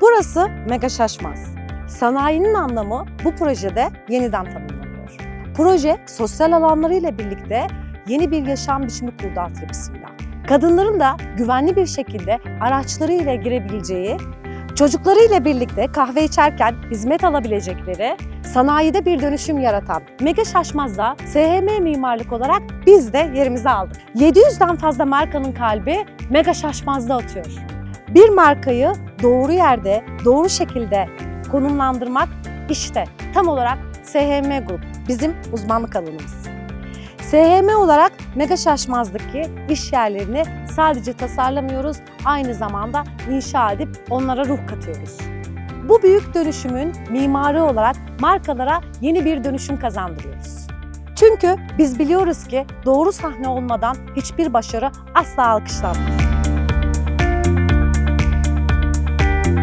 Burası Mega Şaşmaz. Sanayinin anlamı bu projede yeniden tanımlanıyor. Proje sosyal alanlarıyla birlikte yeni bir yaşam biçimi kurdu altyapısıyla. Kadınların da güvenli bir şekilde araçlarıyla girebileceği, çocuklarıyla birlikte kahve içerken hizmet alabilecekleri, sanayide bir dönüşüm yaratan Mega Şaşmaz'da SHM mimarlık olarak biz de yerimizi aldık. 700'den fazla markanın kalbi Mega Şaşmaz'da atıyor. Bir markayı doğru yerde, doğru şekilde konumlandırmak işte tam olarak SHM Grup bizim uzmanlık alanımız. SHM olarak Mega Şaşmaz'daki iş yerlerini sadece tasarlamıyoruz, aynı zamanda inşa edip onlara ruh katıyoruz. Bu büyük dönüşümün mimarı olarak markalara yeni bir dönüşüm kazandırıyoruz. Çünkü biz biliyoruz ki doğru sahne olmadan hiçbir başarı asla alkışlanmaz.